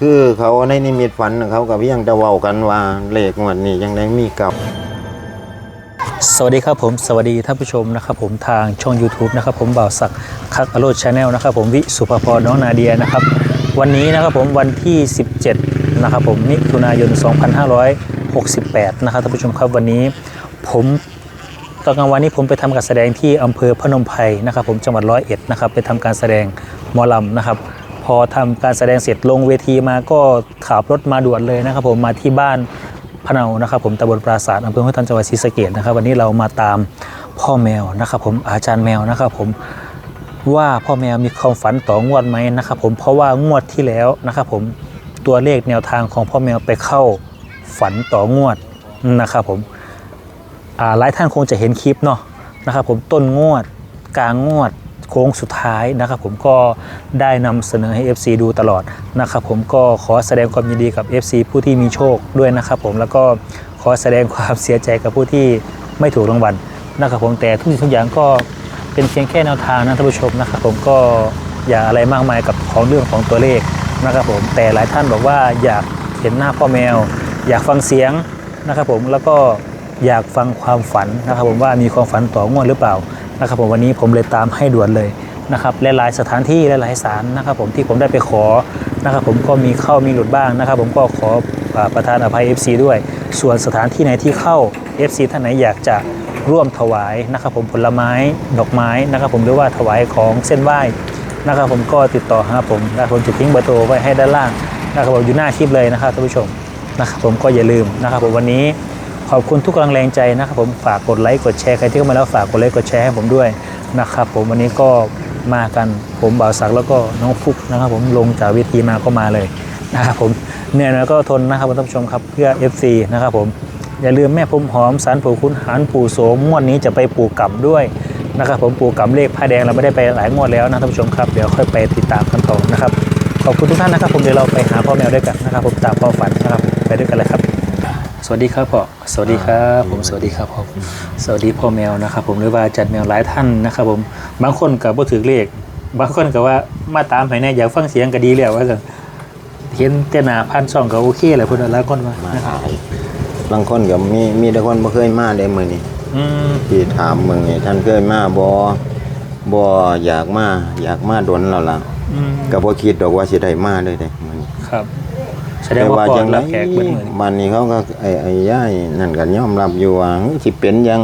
คือเขาในนิมิตฝันเขากับยังจะเว้ากันว่าเลขงวดนี้ยังได้มีกับ สวัสดีครับผมสวัสดีท่านผู้ชมนะครับผมทางช่อง YouTube นะครับผมบ่าวศักดิ์คักอโรดชาแนลนะครับผมวิสุภพรน้องนาเดียนะครับ วันนี้นะครับผมวันที่ 17นะครับผมมิถุนายน 2568 นะครับท่านผู้ชมครับวันนี้ผมตอนกลางวันนี้ผมไปทำการแสดงที่อำเภอพนมไพรนะครับผมจังหวัดร้อยเอ็ดนะครับไปทำการแสดงหมอลำนะครับ พอทำการแสดงเสร็จลงเวทีมาก็ขับรถมาด่วนเลยนะครับผมมาที่บ้านพะเนานะครับผมตำบลปราศาสตร์อำเภอห้วยทันจังหวัดศรีสะเกษนะครับ วันนี้เรามาตามพ่อแมวนะครับผมอาจารย์แมวนะครับผมว่าพ่อแมวมีความฝันต่องวดไหมนะครับผมเพราะว่างวดที่แล้วนะครับผมตัวเลขแนวทางของพ่อแมวไปเข้าฝันต่องวดนะครับผมหลายท่านคงจะเห็นคลิปเนาะนะครับผมต้นงวดกลางงวด โค้งสุดท้ายนะครับผมก็ได้นำเสนอให้ FC ดูตลอดนะครับผมก็ขอแสดงความยินดีกับ FC ผู้ที่มีโชคด้วยนะครับผมแล้วก็ขอแสดงความเสียใจกับผู้ที่ไม่ถูกรางวัลนะครับผมแต่ทุกสิ่งทุกอย่างก็เป็นเพียงแค่แนวทางนะท่านผู้ชมนะครับผมก็อย่าอะไรมากมายกับของเรื่องของตัวเลขนะครับผมแต่หลายท่านบอกว่าอยากเห็นหน้าพ่อแมว อยากฟังเสียงนะครับผมแล้วก็อยากฟังความฝันนะครับผมว่ามีความฝันต่องวดหรือเปล่า นะครับผมวันนี้ผมเลยตามให้ด่วนเลยนะครับหลายๆสถานที่หลายๆสารนะครับผมที่ผมได้ไปขอนะครับผมก็มีเข้ามีหลุดบ้างนะครับ ผมก็ขอประทานอภัย FC ด้วย ส่วนสถานที่ไหนที่เข้า FC ท่านไหนอยากจะร่วมถวายนะครับผมผลไม้ดอกไม้นะครับผมหรือว่าถวายของเส้นไหว้นะครับผมก็ติดต่อหาผมนะครับผมจะทิ้งเบอร์โทรไว้ให้ด้านล่างนะครับผมอยู่หน้าคลิปเลยนะครับท่านผู้ชมนะครับผมก็อย่าลืมนะครับผมวันนี้ ขอบคุณทุกกำลังแรงใจนะครับผมฝากกดไลค์กดแชร์ใครที่เข้ามาแล้วฝากกดไลค์กดแชร์ให้ผมด้วยนะครับผมวันนี้ก็มากันผมบ่าวศักดิ์แล้วก็น้องฟุกนะครับ ผมลงจากเวทีมาก็มาเลยนะครับผมเหนื่อยหน่อยก็ทนนะครับท่านผู้ชมครับเพื่อ FC นะครับผมอย่าลืมแม่ผมหอมสารปู่คุณหารปู่โสมงวดนี้จะไปปู่กำด้วยนะครับผมปู่กำเลขผ้าแดงเราไม่ได้ไปหลายงวดแล้วนะท่านผู้ชมครับ เดี๋ยวค่อยไปติดตามกันต่อนะครับ ขอบคุณทุกท่านนะครับ ผมเดี๋ยวเราไปหาพ่อแมวด้วยกันนะครับ ผมตามพ่อฝันนะครับ ไปด้วยกันเลยครับ สวัสดีครับพ่อสวัสดีครับผมสวัสดีครับผมสวัสดีพ่อแมวนะครับผมหรือว่าจัดแมวหลายท่านนะครับผมบางคนกับบ่ถือเลข บางคนก็ว่ามาตามให้แน่อยากฟังเสียงก็ดีแล้วว่ากันเห็นแต่หน้าพันช่องก็โอเคแหละพุ่นน่ะหลายคนว่ามานะครับหายบางคนก็มีมีแต่คนบ่เคยมาได้มื้อนี้อืมที่ถามมึงนี่ท่านเคยมาบ่บ่อยากมาอยากมาดนแล้วล่ะอืมก็บ่คิดดอกว่าสิได้มาเลยเด้มื้อนี้ครับ แสดงว่าพ่อจังไดรับแขกเบิ้ลมือนี่บ้านนี้เขาก็ไอ้ไอ้ย่ายนั่นก็ยอมรับอยู่ว่าเฮ้ยสิเป็นอยัง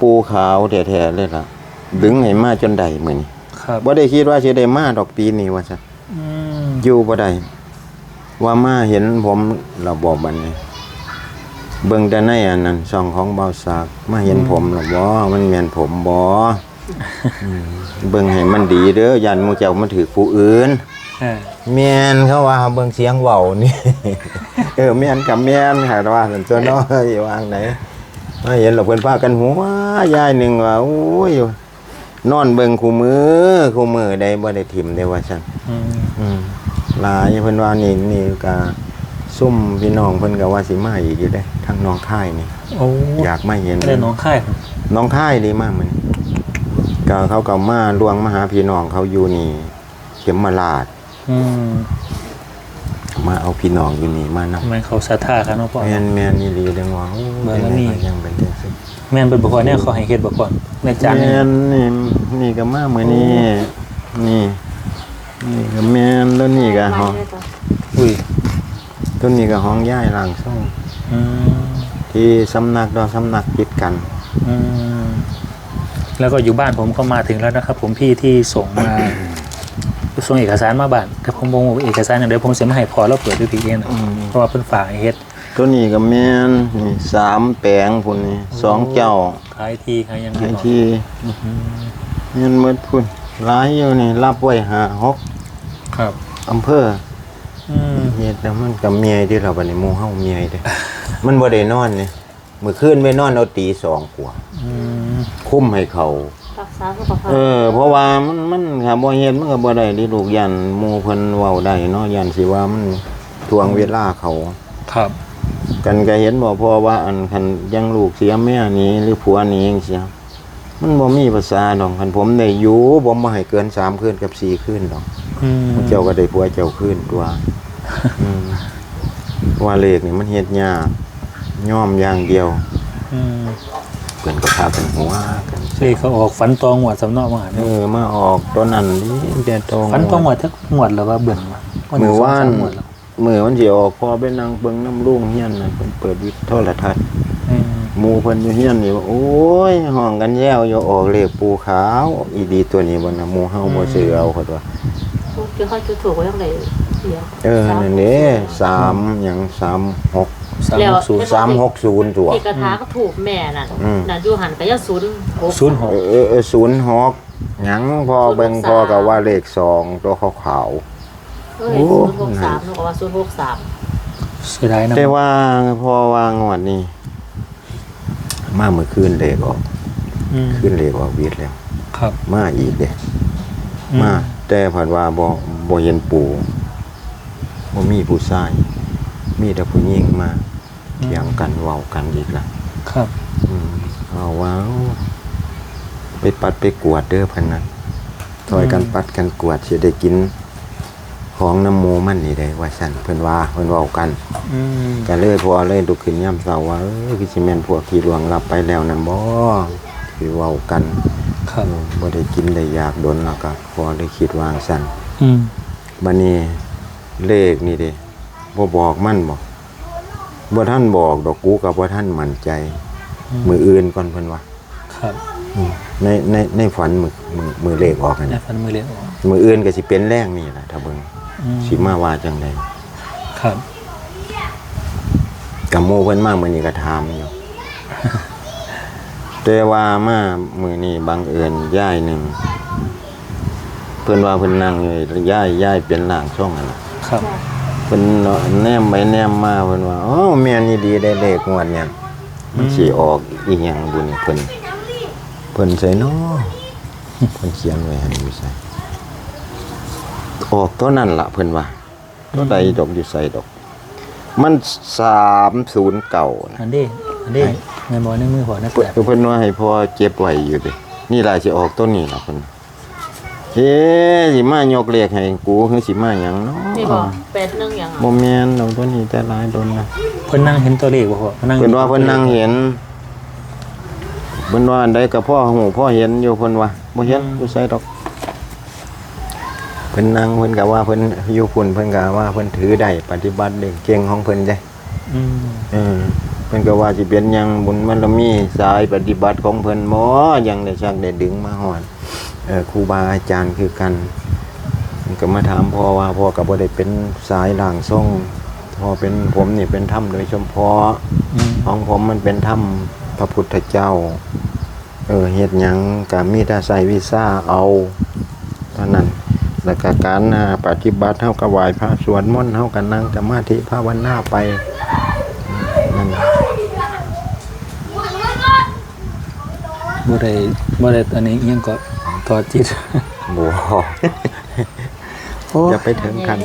ปูขาวแท้ๆเลยล่ะ ดึงให้มาจนได้มื้อนี้ครับบ่ได้คิดว่าสิได้มาดอกปีนี้ว่าซั่นอืมอยู่บ่ได้ว่ามาเห็นผมเราบอกบัดนี้ เบิ่งแต่ในอันนั้นช่องของเบาสากมาเห็นผมหรอบ่มันแม่นผมบ่ อืมเบิ่งให้มันดีเด้อยันหมู่เจ้ามันถือผู้อื่นเออ แม่นเขาว่าเบิ่งเสียงเว้านี่ เออแม่นกับแม่นค่ะว่าซั่นตัวน้อยวางไหนมาเห็นเราเพิ่นพากันหัวยายหนึงว่าโอ้ยนอนเบิ่งคู่มือคู่มือได้บ่ได้ถิ่มได้ว่าซั่นอืมอืมหลายเพิ่นว่านี่นี่ก็ซุ่มพี่น้องเพิ่นก็ว่าสิมาอีกอยู่เด้ทางน้องค่ายนี่โอ้อยากมาเห็นไม่ได้น้องค่ายครับน้องค่ายดีมากมันก็เขาก็มาลวงมาหาพี่น้องเขาอยู่นี่เข็มมาลาด อืมมาเอาพี่น้องอยู่นี่มานำทำไมเขาศรัทธาครับน้องพ่อ แม่นแม่นนี่ลีเดังว่าโอ้เบิ่งแล้วนี่เป็นไงก็ยังเป็นจังซี่แม่นเป็นบุคคลเนี่ยเขาให้เฮ็ดบุคคลในจานนี้แม่นนี่นี่ก็มามื้อนี้นี่นี่ก็แม่นแล้วนี่ก็ห้องอุ้ยต้นนี้ก็ห้องย้ายล่างส่งอืมที่สำนักดอกสำนักติดกัน อืมแล้วก็อยู่บ้านผมก็มาถึงแล้วนะครับ ผมพี่ที่ส่งมา ส่งเอกสารมาบ้านแต่ผมบอกว่าเอกสารอย่างเดียวผมเสียมาให้พอแล้วเปิดดูทีเองนะอืมเพราะว่าเพิ่นฝากให้เฮ็ดตัวนี้ก็แม่นนี่สามแปลงพุ่นนี่สองเจ้าขายที่ขายหยังไอ้เนาะที่เงินหมดพุ่นหลายอยู่นี่รับไว้หาหกครับอำเภออืมเฮ็ดแล้วมันก็เมียที่เราบัดนี้หมู่เฮาเมียเด้มันบ่ได้นอนนี่มื้อคืนไปนอนเอาตีสองกว่าอืมคุ้มให้เขา รักษาสุขภาพเออ เพราะว่ามันมันถ้าบ่เฮ็ดมันก็บ่ได้ที่ลูกยันหมู่เพิ่นเว้าได้เนาะยันสิว่ามันทวงเวลาเขา ครับ กันก็เห็นบ่เพอว่า อันคันยังลูกเสียแม่หนี้หรือผัวหนี้จังซี่มันบ่มีภาษาดอกคันผมได้อยู่ผมบ่ให้เกิน3คืนกับ4คืนดอกอืมเจ้าก็ได้ผัวเจ้าคืนตัวอืมว่าเลขนี่มันเฮ็ดยากย่อมอย่างเดียว อืม เพิ่นก็พากันหัวกันเลขเขาออกฝันตองหวดสำเนอกมาหาเออมาออกตัวนั้นนี่แต่ตรงฝันตองหวดทักหวดแล้วว่าเบื่อวะมือว่านสงสมหวดแล้วมือมันสิออกพอไปนั่งเบิ่งน้ำลุงเฮียนน่ะเพิ่นเปิดวิทย์โทรทัศน์อืมหมู่เพิ่นอยู่เฮียนนี่ว่าโอ้ยห้องกันแย้วอยู่ออกเลขปูขาว อีดีตัวนี้บ่นะหมู่เฮาบ่ซื้อเอาเขาตัวทุกที่เขาจุดถูกไว้ตั้งแต่เดียวเออนั่นเด้3หยัง36 สามหกศูนย์360ตัว ที่กระทาก็ถูกแม่น่ะอืม น่ะอยู่หันก็จะศูนย์หกศูนย์หก เออเออเออ06หยังพอเบิ่งพอก็ว่าเลขสองตัวขาวเอ้ยโอ้ ศูนย์หกสามนึกว่าศูนย์หกสามเสียดายนะๆแต่ว่าพอวางงวดนี้ มาเมื่อคืนเลขออกอืมคืนเลขออกวิทย์แล้ว ครับมาอีกเด้อืมาแต่ผัดว่าบ่บ่เห็นปู่บ่มีผู้ชาย มีแต่ผู้หญิงมาเถียงกันเว้ากันอีกล่ะครับอืมเอาว้าวไปปัดไปกวาดเด้อพันนะถอยกันปัดกันกวาดสิได้กิน ของน้ำหมูมันนี่ได้ว่าซั่นเพิ่นว่าเพิ่นเว้ากันอืมก็เลยพอเลยลุกขึ้นยามเช้าว่าเอ้ยคือสิแม่นพวกที่ลวงรับไปแล้วนั่นบ่สิเว้ากันครับบ่ได้กินได้อยากโดนแล้วก็พอได้คิดวางซั่นอืมบัดนี้เลขนี่เด้ บ่บอกมันบ่บ่ท่านบอกดอกกูกับบ่ท่านมั่นใจ มืออื่นก่อนเพิ่นว่าครับอืมในในในฝันมือมือมือเลขออกกันในนะฟันมือเลี้ยงออกมืออื่นก็สิเป็นแรงนี่แหละถ้าเบิ่งอืมสิมาว่าจังไดครับกับโมเพิ่นมามื้อนี้ก็ถามอยู่แต่ว่ามามื้อนี้บังเอิญย้ายหนึงเพิ่นว่าเพิ่นนั่งอยู่ย้ายย้ายเป็นร่างทรงนั่นล่ะครับ เพิ่นแนมไปแนมมาเพิ่นว่าอ๋อแม่นอีดีได้เลขงวดเนี่ยมันสิออกอีหยังบุญเพิ่นเพิ่นใส่น้อเพิ่นเขียนไว้ให้อยู่ใส่ออกตัวนั้นล่ะเพิ่นว่าตัวใดดอกอยู่ใส่ดอก มัน309นะอันนี้อันนี้เงินบอลในมือหัวนักเพิ่นแบบเพิ่นว่าให้พ่อเก็บไว้อยู่เดินี่ล่ะสิออกตัวนี้ล่ะเพิ่น เฮ้สิมายกเลขให้กูคือสิมาหยังเนาะนี่บอกแปดหนึ่งอย่างบ่แม่นดอกตัวนี้แต่หลายโดนนะเพิ่นนั่งเห็นตัวเลขบ่พ่อนั่งเพิ่นว่าเพิ่นนั่งเห็นเพิ่นว่าอันใดก็พ่อหูพ่อเห็นอยู่เพิ่นว่าบ่เห็นอยู่ไสดอกเพิ่นนั่งเพิ่นก็ว่าเพิ่นอยู่พุ่นเพิ่นก็ว่าเพิ่นถือได้ปฏิบัติได้เก่งของเพิ่นได้อืมเออเพิ่นก็ว่าสิเป็นหยังบุญมันมีสายปฏิบัติของเพิ่นบ่ยังได้ชักได้ดึงมาฮอดเออ ครูบาอาจารย์คือกันเพิ่นก็มาถามพ่อว่าพ่อก็บ่ได้เป็นสายล่างทรงพ่อเป็นผมนี่เป็นธรรมโดยเฉพาะอืมของผมมันเป็นถ้ำพระพุทธเจ้า เออเฮ็ดหยังก็มีแต่ใส่วีซ่าเอาเท่านั้นแล้วก็การอ่าปฏิบัติเฮาก็ไหว้พระสวดมนต์เฮาก็นั่งสมาธิภาวนาไปนั่นบ่ได้บ่ได้อันนี้อิหยังก็ ต่อจิตบ่โอ้อย่าไปถึงกัน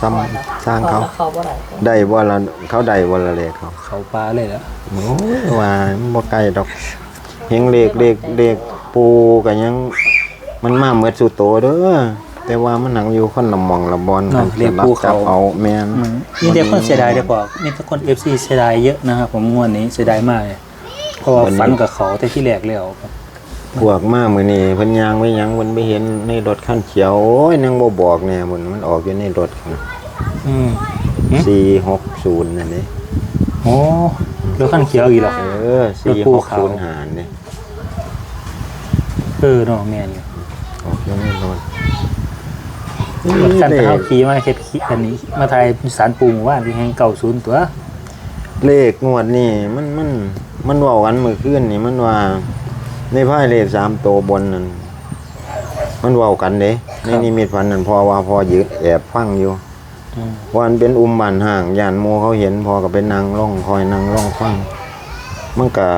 ซ้ำสร้างเขา เขาบ่ได้ได้บ่ละเขาได้บ่ละเลขเขาเขาปลาเลยล่ะโอ้ยว่ามันบ่ไกลดอกเฮงเลขเลขเลขปูก็ยัง มันมาเหมือนสุโตเด้อแต่ว่ามันหนังอยู่คนละหมองละบอนเนาะเรียกภูเขาจับเอาแม่นอืมมีแต่คนเสียดายเด้อพ่อมีแต่คน FC เสียดายเยอะนะครับผมงวดนี้เสียดายมากเลยเพราะว่าฝันกับเขาแต่ที่แรกแล้วครับ พวกมามื้อนี้เพิ่นย่างไว้หยังเพิ่นไปเห็นในรถคันเขียวโอ้ยนังบ่บอกแน่มันมันออกอยู่ในรถคันอืม460นั่นนี่โอ้รถคันเขียวอีกเหรอเออรถภูเขา460หารนี่เออเนาะแม่นอยู่ออกอยู่ในรถรถคันเท้าขี่มาเฮ็ดขี่อันนี้มาถ่ายสารปูหมู่บ้านที่แห่งเก่าศูนย์ตัว เลขงวดนี่มันมันมันเว้ากันมื้อคืนนี่มันว่า ในไพ่เลขสามตัวบนนั่นมันเว้ากันเด้ในนิมิตฝันนั่นพอว่าพอยืนแอบฟังอยู่อืมวันเป็นอุมบันห่างยานโมเขาเห็นพอก็ไปนั่งร่องคอยนั่งร่องฟังมันก็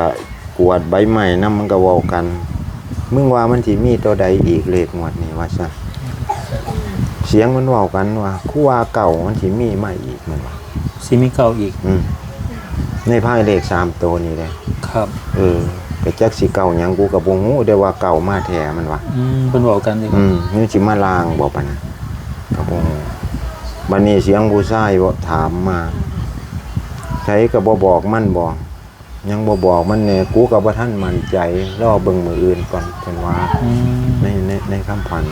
กวาดใบใหม่นะมันก็เว้ากันมึงว่ามันสิมีตัวใดอีกเลขงวดนี้ว่าซะเสียงมันเว้ากันว่าคู่ว่าเก่ามันสิมีใหม่อีกมันว่าสิมีเก่าอีก อืมในไพ่เลขสามตัวนี้เลยครับ เออ ก็จักสิเก่าหยังกูกับวงหูได้ว่าเก่ามาแท้มันว่าอืมเพิ่นบอกกันสิอืมนี่สิมาลางบอกปะนะกับวงหูบัดนี้เสียงผู้ชายบ่ถามมาใช้ก็บ่บอกมันบ่ยังบ่บอกมันแน่กูก็บ่ทันมั่นใจรอเบิ่งมื้ออื่นก่อนเพิ่นว่าอืมในในในคำพัน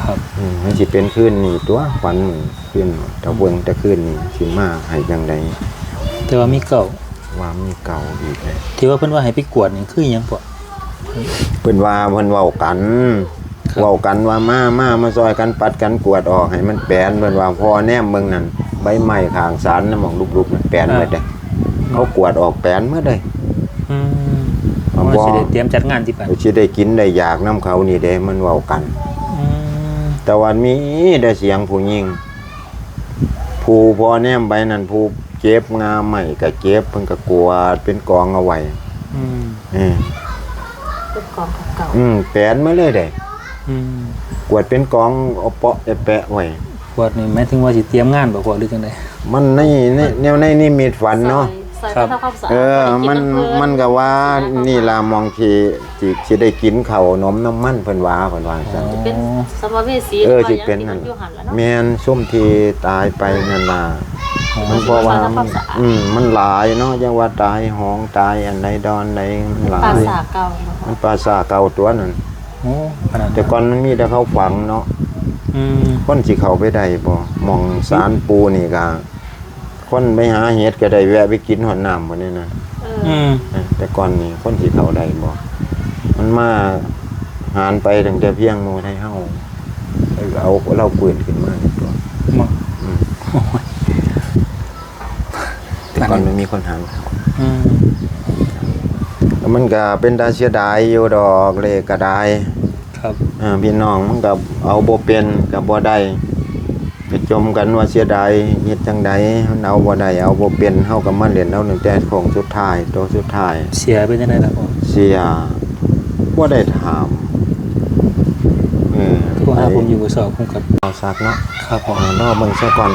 ครับ อืมมันสิเป็นคืนนี้ตัวฝันมื้อคืนถ้าเบิ่งแต่คืนนี้สิมาให้จังไดแต่ว่ามีเก่า ว่ามีเก่าอีกเลยที่ว่าเพิ่นว่าให้ไปกวดนี่คือหยังบ่เพิ่นว่าเพิ่นเว้ากันครับเว้ากันว่ามามามาซอยกันปัดกันกวดออกให้มันแปลนเพิ่นว่าพอแนมเบิ่งนั่นใบไม้ข้างศาลน่ะหมองลูกๆมันแปลนหมดเด้เขากวดออกแปลนหมดเลยอืมบ่ว่าสิได้เตรียมจัดงานที่ปานสิได้กินได้อยากน้ำเขานี่เด้มันเว้ากันอืมแต่วันมีได้เสียงผู้หญิงผู้พอแนมไปนั่นผู้ เก็บงาใหม่ก็เก็บเพิ่นก็กวาดเป็นกองเอาไว้อืมเออเป็นกองเก่าอืมแปลนมาเลยเด้อืมกวดเป็นกองเอาเปาะเอาแปะไว้กวดนี่หมายถึงว่าสิเตรียมงานบ่กวดหรือจังไดมันในในแนวในนี่มีฝันเนาะ ใส่ครับทำความสะอาดเออให้มันำเพิ่มันก็ว่า นี่ล่ะมองทีสิสิได้กินข้าวนมน้ำมันเพิ่นว่าเพิ่นว่าซั่นเป็นสมภเวสีเออหรืสิว่าเป็นหยันั่งนที่มัอยู่หันแล้วเนาะ แม่นส้มที่ตายไปนั่นล่ะมันเพราะว่ามันอืมมันหลายเนาะจังว่าตายหองตายอันใดดอนใดมันหลาปราย สาทเก่าเนาะมันปลาสาเก่าตัวนั้นโอ้ขนาดแต่ก่อนมันมีแต่เขาฝังเนาะอืมคนสิเข้าไปได้บ่มองสารปูนี่ก็ คนไปหาเห็ดก็ได้แวะไปกินหอนน้ำบ่นี่นะเอออืมเออแต่ก่อนนี่คนสิเข้าได้บ่มันมาหารไปตั้งแต่เพียงโมไทยเฮาเอาเราปืนขึ้นมาตัวมาอืมแต่ก่อนมันมีคนหารอืมแล้วมันก็เป็นตาเสียดายอยู่ดอกเลขก็ได้ครับอ่าพี่น้องมันก็เอาบ่เป็นก็บ่ได้ไป จมกันว่าเสียดายเฮ็ดจังใดมันเอาบ่ได้เอาบ่เป็นเฮาก็มาเล่นเอาตั้งแต่ของสุดท้ายตัวสุดท้าย เสียเป็นจังไดล่ะพ่อเสียบ่ได้ถามเออโทรหาผมอยู่บ่สอบผมกับเอาซักเนาะครับพ่ออ่ารอเบิ่งซะก่อน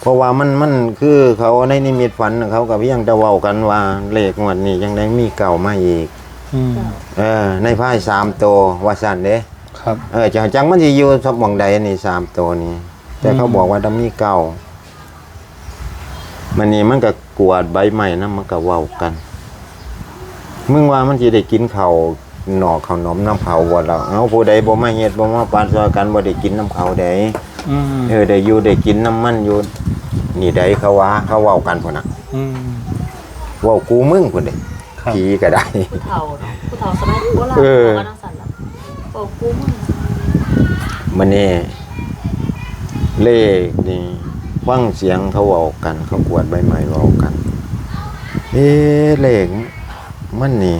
เพราะว่ามันมันคือเขาในนิมิตฝันน่ะเขาก็เพียงแต่เว้ากันว่าเลขงวดนี้จังไดมีเก่ามาอีกอืมเออในไพ่สามตัวว่าซั่นเด้ครับเออจังจังมันสิอยู่สักหม่องใดนี่สามตัวนี้ แต่เขาอืมบอกว่าต้องมีเก่ามันนี่มันก็กวาดใบใหม่นะมันก็เว้ากัน มึงว่ามันสิได้กินข้าวหนอกข้าวนมน้ำเขาบ่ล่ะเอาผู้ใดบ่มาเฮ็ดบ่มาปานซอยกันบ่ได้กินน้ำเขาใดอืมเออได้อยู่ได้กินน้ำมันอยู่นี่ใดเขาว่าเขาเว้ากันพุ่นน่ะอืมเว้ากูมึงพุ่นเด้ครับผีก็ได้ผู้เฒ่าเนาะผู้เฒ่าสมัยโบราณเออเขาก็นั่งสั่นแล้วโอ้กูมึงมันนี่ เลขนี่ฟังเสียงเขาเว้ากัน เขากวดใบไม้เว้ากัน เอ๊ะเลขมันนี่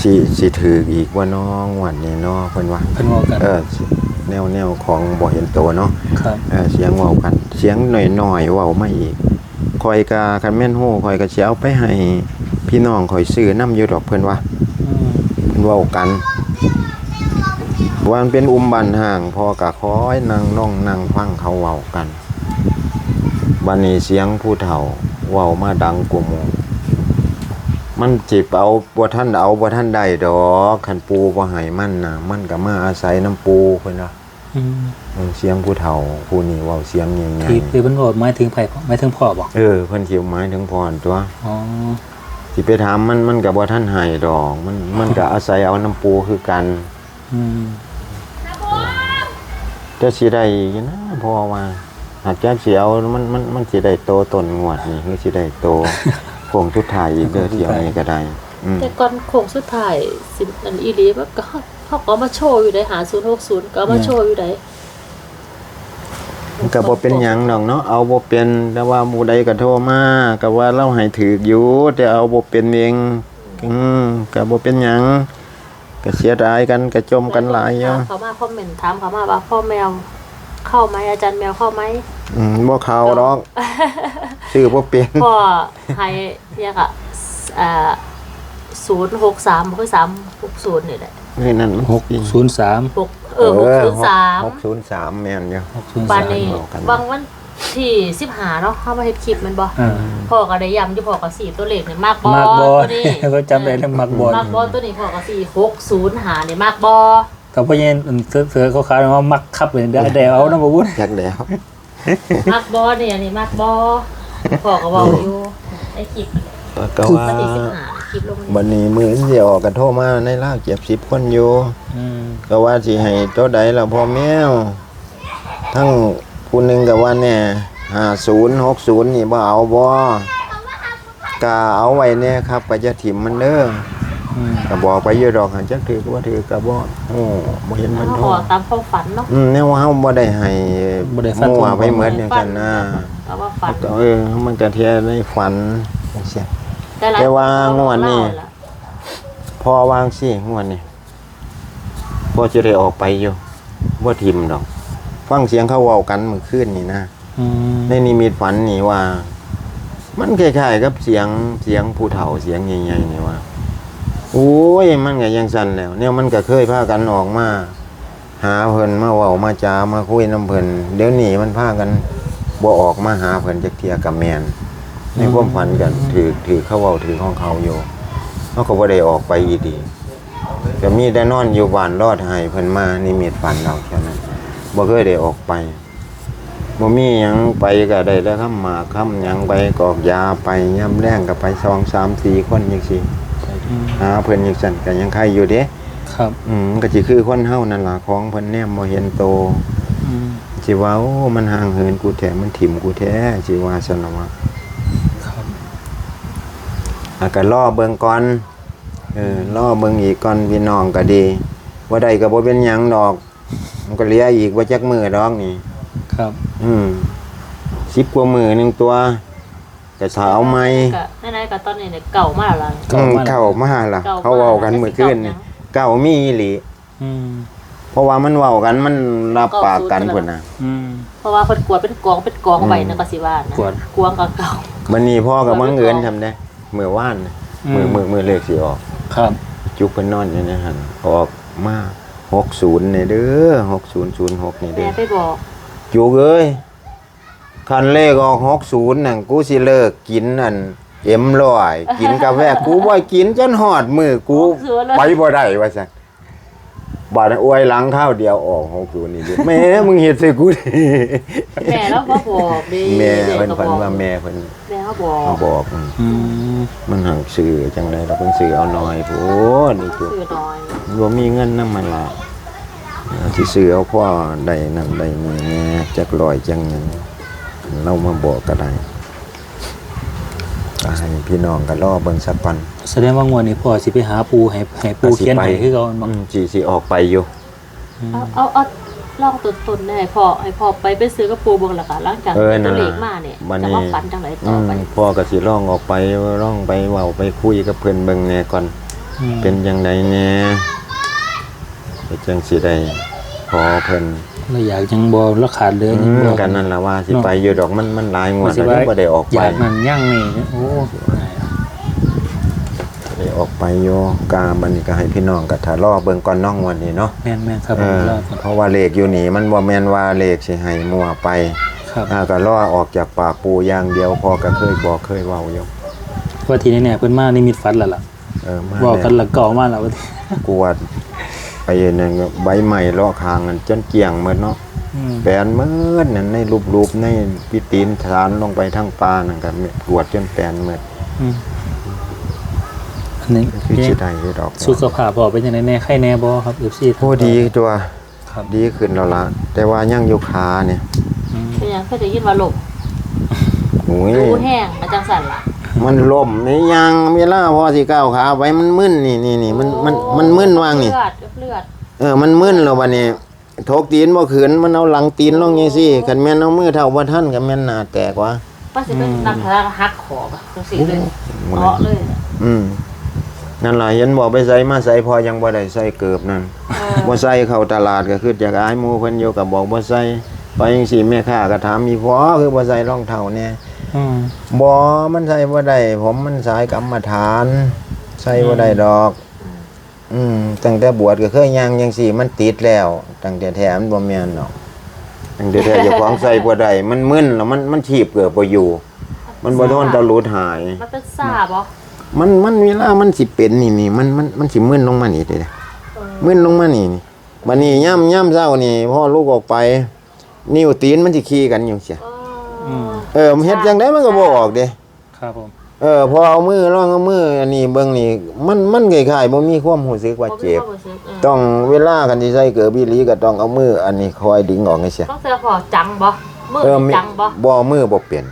สิสิถืออีกว่าน้องวันนี้เนาะเพิ่นว่าเพิ่นเว้ากันเออสิแนวแนวของบ่เห็นตัวเนาะครับเออเสียงเว้ากัน เสียงหน่อยๆเว้ามาอีกคอยกาคันแม่นฮู้คอยก็สิเอาไปให้พี่น้องคอยซื้อนํอยู่ดอกเพิ่นว่าอืมเพิ่นเว้ากัน ว่ามันเป็นอุมบันห่าง พอกะคอยนั่งน้องนั่งฟังเขาเว้ากันบัดนี้เสียงผู้เฒ่าเว้ามาดังกว่าหมู่มันจิบเอาบ่ท่านเอาบ่ท่านได้ดอกคันปูบ่ให้มันน่ะ มันก็มาอาศัยน้ำปูเพิ่นว่าอืมเออเสียงผู้เฒ่าผู้นี้เว้าเสียงใหญ่ที่ที่เพิ่นบอกหมายถึงไผหมายถึงพ่อบ่ๆเออเพิ่นสิหมายถึงพรตัวอ๋อสิไปถามมันมันก็บ่ท่านให้ดอก มันมันก็อาศัยเอาน้ำปูคือกัน อืม แต่สิได้อยู่นะเพราะว่าหากแก้มสิเอามันมันมันสิได้โตต้นงวดนี่คือสิได้โตโคงทุดท้ายอีกเด้อเที่ยวนี้ก็ได้อืมแต่ก่อนโค้งสุดท้ายสิอันอีหลีมันก็เขาก็เอามาโชว์อยู่ได้หา060ก็เอามาโชว์อยู่ได้มันก็บ่เป็นหยังดอกเนาะเอาบ่เป็นแต่ว่าหมู่ใดก็โทรมาก็ว่าเราให้ถืออยู่แต่เอาบ่เป็นเองอืมก็บ่เป็นหยัง ก็เสียดายกันก็จมกันหลายอยู่ถามเขามาคอมเมนต์ถามเขามาว่าพ่อแมว เข้าไหมอาจารย์แมวเข้าไหมอืมบ่เข้าดอกชื่อบ่เป็นพ่อให้เนี่ยค่ะอ่าศูนย์หกสามคือสามหกศูนย์นี่แหละเฮ้ยนั่นมันหกศูนย์สามหกเออหกศูนย์สาม หกศูนย์สามแม่นอยู่ หกศูนย์บาสานม นี้บอกกันบางวัน ที่สิบหาเนาะเข้ามาเฮ็ดคลิปแมันบ่อ่าพ่อก็ได้ย้ำอยู่พ่อก็สี่ตัวเลขนี่มากบอมักบอตัวนี้ก็จำได้แล้วมักบอมากบอตัวนี้พ่อก็สี่หกศูนย์หานี่มากบอแต่พ่อเย็นเสือเสือเขาขายว่ามักคับเลยได้ได้เอานะบ่วุ้นจักแล้วมักบอเนี่ยนี่มักบอพอก็เว้าอยู่ไอ้คลิปก็ว่าปฏิสิบหาคลิปลงบันนี้มือเสียออกกระโทรมาในลาวเจ็บสิบคนอยู่ อืมก็ว่าสิให้ตัวใดล่ะพ่อแมว ทั้ง ผู้หนึ่งก็ว่าแน่ห้าศูนย์หกศูนย์นี่บ่เอาบ่กาเอาไว้แน่ครับก็จะถิ่มมันเด้ออืมก็บอกไปอยู่ดอกหันจักถือก็ว่าถือก็บ่โอ้บ่เห็นมันเขาโทขอษตามความฝันเนาะอืมแนวว่าเฮาบ่ได้ให้บ่ได้ฟันธงมั่วไปเหมือนอย่างกันนะก็ว่าฝันก็เออมันก็เทียในฝันจังซี่หลยๆแต่ว่างวดนี้เล่าล่ะพอวางสิงวดนี้พอจะได้ออกไปอยู่บ่ทิมดอก ฟังเสียงเขาเว้ากันเมื่อคืนนี่นะอืมในนิมิตฝันนี่ว่า มันคล้ายๆกับเสียงเสียงผู้เฒ่าเสียงใหญ่ๆนี่ว่าโอ้ยมันก็ยังสั่นแล้ว เนี่ยมันก็เคยพากันออกมาหาเพิ่นมาเว้ามาจามาคุยน้ำเพิ่นเดี๋ยวนี้มันพากันบ่ออกมาหาเพิ่นจักเที่ยกับแม่นในความฝันกันถือถือเขาเว้าถือของเขาอยู่เขาก็บ่ได้ออกไปอีดีก็มีแต่นอนอยู่บ้านรอดให้เพิ่นมานิมิตฝันเราแค่นั้น บ่เคยได้ออกไปบ่มีหยังไปก็ได้แล้วคำหมากคำหยังไปกอกยาไปย่ำแรงก็ไปสองสามสี่คนจังซี่อืมหาเพิ่นจังซั่นก็ยังใครอยู่เด้ครับ อืมก็สิคือคนเฮานั่นล่ะของเพิ่นแนมบ่เห็นโตอืมสิว่าโอ้มันห่างเหินกูแท้มันถิ่มกูแท้สิว่าซั่นน่ะว่าครับอะก็รอเบิ่งก่อนเออรอเบิ่งอีกก่อนพี่น้องก็ดีบ่ได้ก็บ่เป็นหยังดอก มันก็เหลืออีกบ่จักมือดอกนี่ ครับ อืมสิบกว่ามือหนึ่งตัวกระสาวไหมก็ไหนๆก็ตอนนี้เนี่ยเก่ามากแล้วเก่าอืมมากเก่ามาล่ะ เก่ามากเขาเว้ากันเมื่อคืนนี่เก่ามีอีหลีอืม เพราะว่ามันเว้ากันมันรับปากกันพุ่นน่ะ อืม เพราะว่าเพิ่นกวดเป็นกองเป็นกองไว้นะก็สิว่านะกวด กวงกับเก่า มันนี่พ่อกับมังเอิญทำได้เมื่อวานน่ะอืม มือมือมือเลขสิออก ครับ จุกเพิ่นนอนอยู่ในหันออกมา 60นี่เด้อ6006นี่เด้แม่อไปบอกจุกเอ้ยคันเลขออก60นั่นกูสิเลิกกินนั่นเอ็มร้อย กินกาแฟกูบ่กินจนฮอดมือกูไปบ่ได้ว่าซั่น บาดนั้นอวยหลังข้าวเดียวออกของกูนี่ดิแม่มึงเฮ็ดใส่กูดิแม่แล้วบ่บอกดิแม่ด็กเพิ่นก็ฝันบอกว่าแม่เพิ่นแม่เขาบอกมาบอกอืมอืมมันหังซื้อจังไดเราเพิ่นซื้อเอาหน่อยโพดนี่จุคือน้อยบ่มีเงินนำมันล่ะเอาสิซื้อเอาพ่อได้นั่นได้นี่แหน่จักร้อยจังหยังเรามาบอกก็ได้ก็ให้พี่น้องก็รอเบิ่งสักวัน แสดงว่างวดนี้พ่อสิไปหาปูให้ให้ปูเขียนให้คือเขาบอกอืมสิสิออกไปอยู่ เอาเอาเอาลองต้นต้นได้ให้พ่อให้พ่อไปไปซื้อกระปูเบิ่งและค่ะหลังจากเออตันั่วนเลล่ะขมาเนี่ยวันจะนี้ว่าฝันจังไดอืต่อมไปพ่อก็สิร้องออกไปร้องไปเว้าไปคุยกับเพิ่นเบิ่งแหน่ก่อน อืมเป็นจังไดแหน่ก็จังสิได้ขอเพิ่นเราอยากยังบ่ราขาดเหลย อืมกันนั่นล่ะว่าสิไปอยู่ดอกมันมันหลายงวดแล้วยังบ่ได้ออกอไปยากมันยั่งนี่โอ้ ได้ออกไปอยู่กาบัดนี้ก็ให้พี่น้องก็ถ้ารอเบิ่งก่อนน้องวันนี้เนาะแม่นแม่นครับเอผมอรอก่อนเพราะว่าเลขอยู่นี่มันบ่แม่นว่าเลขสิให้มั่วไปครับอ่าก็รอออกจากปากปูอย่างเดียวพอก็เคยบอกเคยเว้าอยู่ว่าทีนี้เนี่ยเพิ่นมานิมิตฝันแล้วล่ะเออมาบอกแล้กัวนละเก่ามาแล้วว่าที่กวดไปนั่นก็ใบใหม่เลาะคางกันจนเกลี่ยงหมดเนาะอืมแปลนหมืดนั่นในรูปๆในพิตีนฐานลงไปทางปลานั่นก็กวดจนแปลนหมดอืมอั นนี้คือสิได้อยู่ดอกสุขภาพพ่อเป็นยังไงแน่ไข้แน่บ่ครับ FC โอ้ดีตัวครับดีขึ้นแล้วล่ะแต่ว่ายังอยู่ขาเนี่ยอืมเป็นหยังเพิ่นจะยินว่าลมโอ้ยดูแห้งมาจังสั่นล่ะมันล่มนี่ยังเวลาพอสิก้าวขาไว้มันมึนนี่นี่นี่มันมันมันมึนว่างนี่เลือดเลือดเออมันมึนแล้วบัดนี้ทกตีนบ่ขืนมันเอาหลังตีนลงจังซี่คันแม่นเอามือเท่าบ่ทันก็แม่นหน้าแตกว่ะว่าสิเป็นนักทางหักคอบ่จังซี่เลยเนาะเลยอืม นั่นล่ะเห็นบ่ไปใส่มาใส่พอยังบ่ได้ใส่เกิบนั่นเออบ่ใส่เข้าตลาดก็คืออยากอายหมู่เพิ่นอยู่ก็บอกบ่ใส่ไปจังซี่แม่ค้าก็ถามมีพอคือบ่ใส่รองเท้าแน่อืมบ่ มันใส่บ่ได้ผมมันสายกรรมฐาน ใส่บ่ได้ดอก อืมตั้งแต่บวชก็เคยย่างจังซี่ มันติดแล้วตั้งแต่แท้มันบ่แม่นดอกตั้งแต่แท้เจ้าของใส่บ่ได้มันมึนแล้วมันมันถีบเกือบบ่อยู่ มันบ่โดนตะหลุดหาย มันเป็นซ่าบ่ มันมันเวลามันสิเป็นนี่นี่มันมันมันสิมึนลงมานี่เด้เออมึนลงมานี่นี่บัดนี้ย่ำย่ำเช้านี่พ่อลูกออกไป นิ้วตีนมันสิขี่กันอยู่เสียอืมเออมันเฮ็ดจังไดมันก็บ่ออกเด้ครับผมเออพอเอามือลองเอามืออันนี้เบิ่งนี่มันมันคล้ายๆบ่มีความรู้สึกว่าเจ็บ ต้องเวลากันที่ใส่เกิดบิลีก็ต้องเอามืออันนี้คอยดึงออกให้เสียต้องเจอพอจังบ่มือเออมีจังบ่บ่มือบ่เปลี่ยน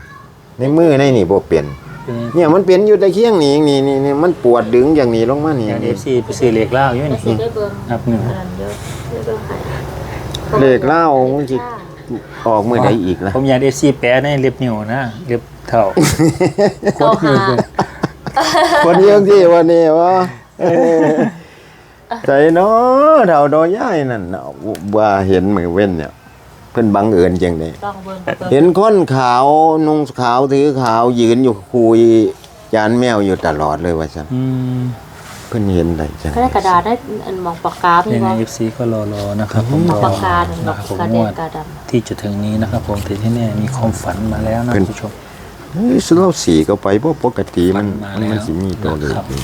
ในมือในนี่บ่เปลี่ยน เป็นเนี่ยมันเป็นอยู่แต่เคียงนี่นี่นี่นี่มันปวดดึงอย่างนี้ลงมานี่อย่างเอฟซีไปซื้อเหล็กเหล้าอยู่ไม่นี่สิได้เบิ่งนับหนึ่งอันนั้นเยอะได้เบิ่งให้เลขเล่ามันสิออกมือใดอีกล่ะผมอยากเอฟซีแปะในเล็บนิ้วนะเล็บเท่าเก้าหาคนเดียวที่วันนี้ว่าเออใจเนาะเฒ่าดอยายนั่นน่ะว่าเห็นมือเว้นเนี่ย เพิ่นบังเอิญจังได๋ต้องเบิ่งเบิ่งเห็นคนขาวนุ่งขาวถือขาวยืนอยู่คุยจานแมวอยู่ตลอดเลยว่าซั่นอืมเพิ่นเห็นได้จังก็ได้กระดาษได้อันมองปากกามียังไงบ่เอฟซีก็รอรอนะครับผมรอปากกาหนึ่งนะดอกครับผมกระงเด็วนดกระดที่จะถึงนี้นะครับผมถึงที่แน่มีความฝันมาแล้วนะคุณผู้ชม เฮ้ยสุเราสีก็ไปบ่ปกติมันมันมันมาแล้วมันสิมีตัวเลขครับอยู่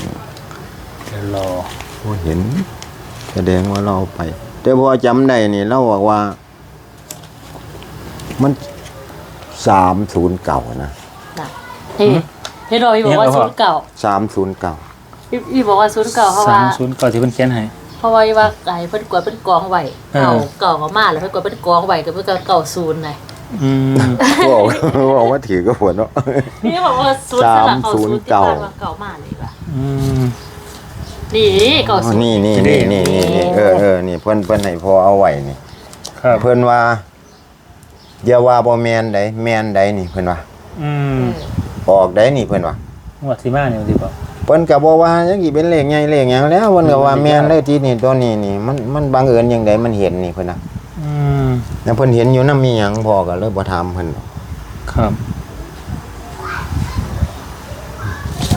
เดี๋ยวรอ บ่เห็น แสดงว่าเราเอาไป แต่พอจำได้นี่เราบอกว่า มัน309นะำน่ะเฮ้เฮ้ดอยบอกว่าศูนย์เก่า309พี่พี่บอกว่าศูนย์เก่าเพราะสาว่ามศูนย์ก่อนที่เพิ่นเขียนให้ เพราะว่าว่าไอ้เพิ่นกวดเพิ่นกองไว้เออ เก่าเก่าก็มาแล้วเพิ่นกวดเพิ่นกองไว้ก็เพิ่นก็เก่าศูนย์ไงอืมบอกบอกว่าถือก็ปวดเนาะนี่บอกว่าศูนย์สลับเข้าศูนย์ที่เก่าบ้านว่าเก่ามาเลยว่ะอืม นี่เก่าอ๋อศูนย์ นี่นี่นี่นี่นี่นี่เออเออนี่เพิ่นเพิ่นให้พอเอาไว้นี่ ครับ เพิ่นว่า อย่าว่าบ่แม่นใดแม่นใดนี่เพิ่นว่าอืมออกได้นี่เพิ่นว่างวดที่มาเนี่ยดีป่ะเพิ่นก็บ่ว่าจังสิเป็นเลขใหญ่เลขหยังแล้วเพิ่นก็ว่าแม่นเลยที่นี่ตัวนี้นี่มันมันบังเอิญจังไดมันเห็นนี่เพิ่นน่ะอืมแล้วเพิ่นเห็นอยู่นำมีหยังพอก็เลยบ่ถามเพิ่นครับ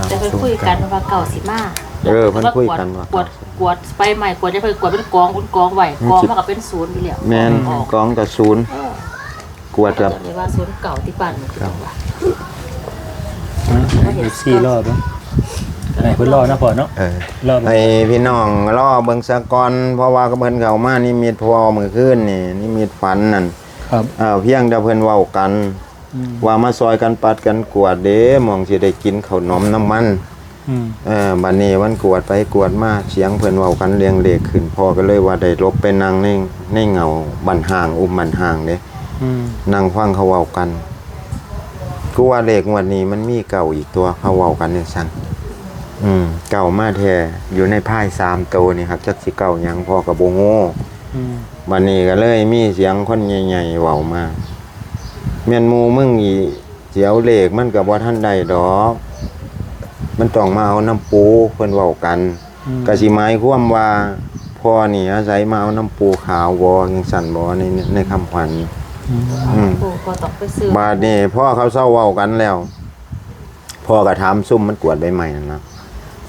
แต่เพิ่นคุยกันว่าเก่าสิมาเออเพิ่นคุยกันว่ากวดกวดไปใหม่กวดจะเพิ่นกวดเป็นกองเป็นกองไว้กองมันก็เป็นศูนย์อยู่แล้วแม่นออกกองกับศูนย์เออ กวดกับเรียกว่าศูนย์เก่าที่บ้านมันคือจังหวะเอฟซีรอบเนาะไหนเพิ่นรอนะพอเนาะเออรอบให้พี่น้องรอเบิ่งซะก่อนเพราะว่าเพิ่นเข้ามานี่มีพอมื้อคืนนี่นี่มีฝันนั่นครับเออเพียงแต่เพิ่นเว้ากันอืมว่ามาซอยกันปัดกันกวดเด้หมองสิได้กินข้าวนมน้ำมันอืมเออบัดนี้วันกวดไปกวดมาเสียงเพิ่นเว้ากันเรียงเลขขึ้นพ่อก็เลยว่าได้ลบไปนั่งในในเงาบันห่างอุ้มบันห่างเด้อืม นั่งฟังเขาเว้ากันกูว่าเลขงวดนี้มันมีเก่าอีกตัวเขาเว้ากันจังซั่นอืม เก่ามาแท้อยู่ในพายสามตัวนี่ครับจักสิเก่าหยังพ่อก็บ่โง่อืมบัดนี้ก็เลยมีเสียงคนใหญ่ๆเว้ามาแม่นหมู่มึงอีเสียวเลขมันก็บ่ทันได้ดอกมันต้องมาเอาน้ำปูเพิ่นเว้ากันอืมก็สิหมายความว่าพ่อนี่อาศัยมาเอาน้ำปูขาวบ่จังซั่นบ่ในในคำขวัญ อืมอืมโอ้ก็ต้องไปซื้อบาดนี้พ่อเขาเศร้าเว้ากันแล้ว พ่อก็ถามซุ่มมันกวดใบใหม่นั่นนะ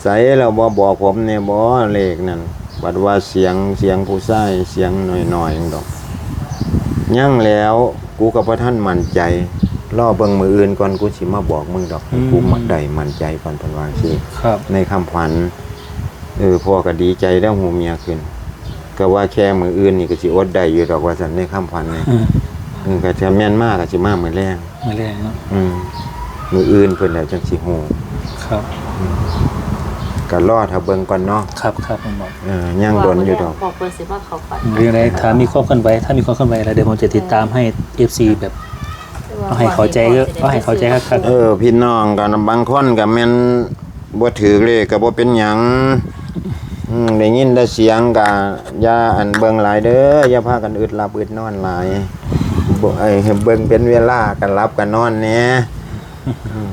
ใส่แล้วบ่บอกผมเนี่ยบ่เลขนั่นบัดว่าเสียงเสียงผู้ชายเสียงหน่อยๆจังดอกยังแล้วกูกับพระท่านมั่นใจรอเบิ่งมืออื่นก่อนกูสิมาบอกมึงดอกให้กูมักได้มั่นใจก่อนเพิ่นว่าสิครับ ในคำขวัญเออพ่อก็ดีใจแล้วหูเมียขึ้น ก็ว่าแค่มืออื่นนี่ก็สิอดได้อยู่ดอกว่าซั่นในคำขวัญนี่อืม เออก็จะแม่นมากก็สิมามื้อแรงมาแรงเนาะอืมมืออื่นเพิ่นแล้วจังสิฮู้ครับก็รอถ้าเบิ่งก่อนเนาะครับครับผมบอกเออย่างดนอยู่ดอกบอกเปิดสิว่าเขาฝันเรื่องอะไรถ้ามีความเคลื่อนไหวถ้ามีความเคลื่อนไหวอะไรเดี๋ยวผมจะติดตามให้ FC แบบเอาให้เข้าใจเยอะเอาให้เข้าใจครับเออพี่น้องกันบางคนก็แม่นบ่ถือเลขก็บ่เป็นหยังอืมได้ยินแต่เสียงก็อย่าอันเบิ่งหลายเด้ออย่าพากันอึดหลับอึดนอนหลาย บ่ไอ้เบิ่งเป็นเวลากันหลับกันนอนแหน่อืม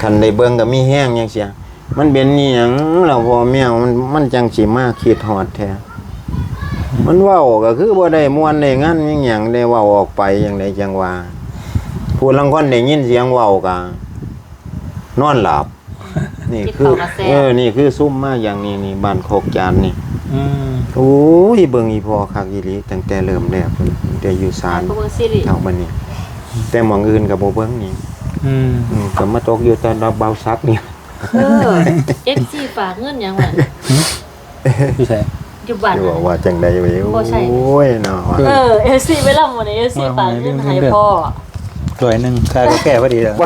คันได้เบิ่งก็มีแห้งจังเสีย มันเป็นอีหยังแล้วพ่อแม่มันมันจังสิมาคิดฮอดแท้มันเว้าก็คือบ่ได้ม่วนได้งานอิหยังได้เว้าออกไปจังไดจังว่าผู้ลางคนได้ยินเสียงเว้าก็นอนหลับ นี่คือเออนี่คือซุ่มมาอย่างนี้นี่บ้านโคกจานนี่อืมโอ้ยเบิ่งอีพอคักอีหลีตั้งแต่เริ่มแรกพุ่นตั้งแต่อยู่ศาลเขาเบิ่งซีรีส์เท่าบัดนี้ แต่หมองอื่นก็บ่เบิ่งนี่อืมอืมก็มาตกอยู่ตอนเราเบาซักนี่ เออ FC ฝากเงินหยังไงพี่ชายบอยู่บ้าน อยู่ว่าว่าจังใดเว้ยบ่ใช่ โอ้ยเนาะเออเอลซี่ไปลำวันนี้เอลซี่ฝากเงินให้พ่อร้อยหนึ่งค่ากาแฟพอดีแล้ว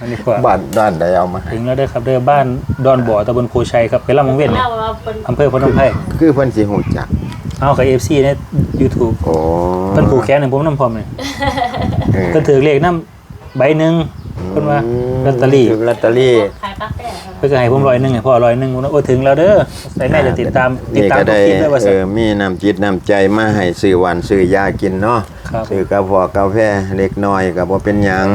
อันนี้กว่าบ้านด้านใดเอามาให้ถึงแล้วเด้อครับเด้อบ้านดอนบ่อตำบลโพชัยครับไปลำมังเวียนเล่าว่าเป็นอำเภอพนมไพรคือเพิ่นสิฮู้จักเอากับ FC ใน YouTube โอ้เพิ่นผูกแขนให้ผมนำพร้อมเลยเออเพิ่นถือเลขนำใบหนึงเพิ่นว่าลอตเตอรี่ถือลอตเตอรี่ขายกาแฟครับเพิ่นก็ให้ผมร้อยหนึงให้พ่อร้อยหนึงผมว่าโอ้ถึงแล้วเด้อใส่แม่จะติดตามติดนี่ตามก็ทุกได้คลิปด้วยว่าเอซั่น อมีน้ำจิตน้ำใจมาให้ซื้อหวานซื้อยากินเนาะครับ ซื้อกาแฟกาแฟเล็กน้อยก็บ่เป็นหยัง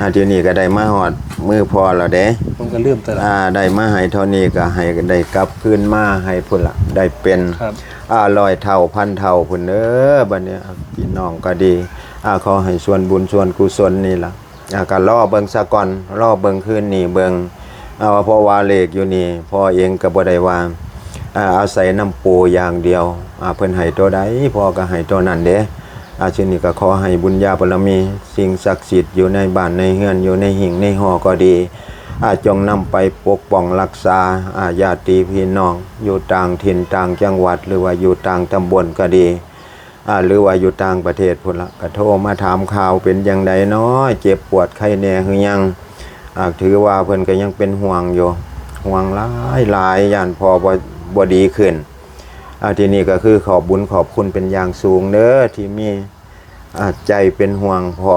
อ่าทีนี้ก็ได้มาฮอดมือพอแล้วเด้ผมก็ลืมตลอดอ่าได้มาให้เท่านี้ก็ให้ได้กลับคืนมาให้พุ่นละได้เป็นครับ อ่าร้อยเท่าพันเท่าพุ่นเด้อบัดเนี้ยพี่น้องก็ดีอ่าขอให้ส่วนบุญส่วนกุศลนี่ล่ะอ่าก็รอเบิ่งซะก่อนรอเบิ่งคืนนี้เบิ่งอ่าว่าเพราะว่าเลขอยู่นี่พ่อเองก็บ่ได้วางอ่าอาศัยน้ำปูอย่างเดียวอ่าเพิ่นให้ตัวใดพ่อก็ให้ตัวนั้นเด้ อาชื่อนี้ก็ขอให้บุญญาบารมีสิ่งศักดิ์สิทธิ์อยู่ในบ้านในเฮือนอยู่ในหิ่งในหอก็ดี อาจงนำไปปกป้องรักษาอาญาติพี่น้อง อยู่ต่างถิ่นต่างจังหวัด หรือว่าอยู่ต่างตำบลก็ดีอาหรือว่าอยู่ต่างประเทศพุ่นละก็โทรมาถามข่าวเป็นอย่างใดเนาะเจ็บปวดไข้แน่หรือยังอาถือว่าเพิ่นก็ยังเป็นห่วงอยู่ห่วงหลายหลายย่านพอบ่บดีขึ้น อ่าทีนี้ก็คือขอบบุญขอบคุณเป็นอย่างสูงเด้อที่มีอ่าใจเป็นห่วงพอ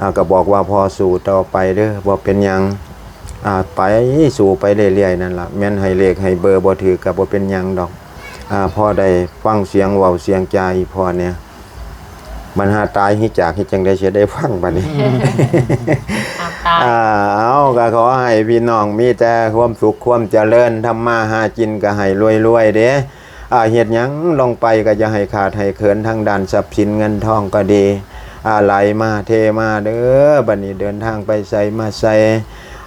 อ่าก็บอกว่าพอสู่ต่อไปเด้อบ่เป็นหยังอ่าไปสู่ไปเรื่อยๆนั่นล่ะแม่นให้เลขให้เบอร์บ่ถือกับบ่เป็นหยังดอกอ่าพอได้ฟังเสียงเว้าเสียงจาอีพอเนี่ยมันหาตายฮิจากฮิจังได้สิได้ฟังบัดนี้ตามตาอ่าเอาก็ขอให้พี่น้องมีแต่ความสุขความเจริญทำมาหากินก็ให้รวยๆเด้อ่า เฮ็ดยังลงไปก็จะให้ขาดให้เขินทางด้านทรัพย์สินเงินทองก็ดีอาไหลมาเทมาเด้อบัดนี้เดินทางไปใส่มาใส่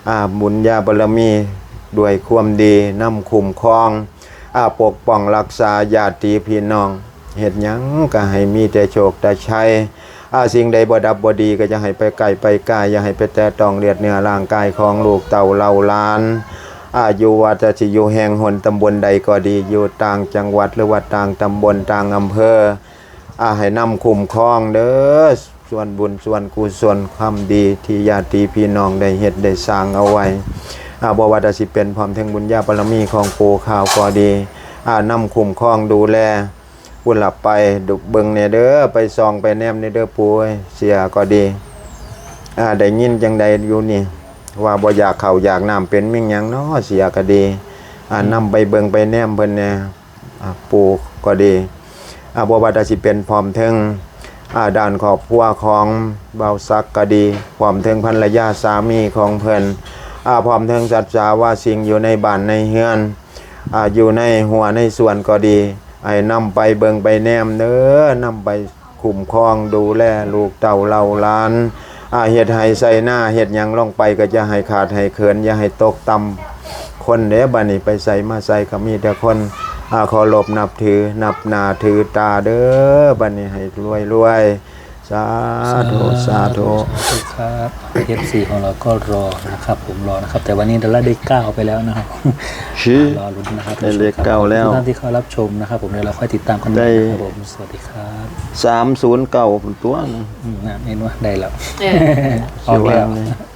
อาบุญญาบารมีด้วยความดีนำคุ้มครองอาปกป้องรักษาญาติพี่น้องเหตุยังก็ให้มีแต่โชคแต่ชัยอาสิ่งใดบ่ดับบ่ดีก็จะให้ไปไกลไปกายอย่าให้ไปแต่ต้องเลียดเนื้อร่างกายของลูกเต่าเหล่าลาน อายู่ว่าจะสิอยู่แห่งหนตำบลใดก็ดีอยู่ต่างจังหวัดหรือว่าต่างตำบลต่างอำเภออาให้นำคุ้มครองเด้อส่วนบุญส่วนกุศลความดีที่ญาติพี่น้องได้เฮ็ดได้สร้างเอาไว้อาบว่าจะสิเป็นพร้อมทั้งบุญญาบารมีของปู่ข่าวก็ดีอานำคุ้มครองดูแลบุญหลับไปดุเบิงเนี่ยเด้อไปซองไปแนมเนี่ยเด้อปู่เอ้ยเสียก็ดีอ่าได้ยินจังใดอยู่นี่ ว่าบ่อยากเข้าอยากน้ำเป็นมิ่งหยังเนาะเสียก็ดีอ่านำไปเบิงไปแนมเพิ่นแน่อ่าปู่ก็ดีอาบวาดาสิเป็นพร้อมเทิงอาด้านครอบครัวของเบาซักก็ดีพร้อมเทิงภรรยาสามีของเพิ่นอาพร้อมเทิงสัจจาว่าสิ่งอยู่ในบ้านในเฮือนอาอยู่ในหัวในส่วนก็ดีไอ้นำไปเบิงไปแนมเด้อนำไปคุ้มครองดูแลลูกเต่าเหล่าหลานอา เฮ็ดให้ใส่หน้าเฮ็ดยังลงไปก็จะให้ขาดให้เขินอย่าให้ตกต่ำคนเด้บัดนี้ไปใส่มาใส่ก็มีแต่คนอาขอลบนับถือนับหนาถือตาเด้อบัดนี้ให้รวยรวย สาธุสาธุสาธุครับเอฟซีของเราก็รอนะครับผมรอนะครับ แต่วันนี้เราได้เก้าไปแล้วนะครับชื่อรอลุ้นนะครับได้เลขเก้าแล้วทุกท่านที่เข้ารับชมนะครับ ผมเดี๋ยวเราค่อยติดตามกันใหได้ม่นะครับผมสวัสดีครับสามศูนย์เก้าตัวนะอืมนะเห็นว่าได้แล้วเออออกแล้วชื่อว่า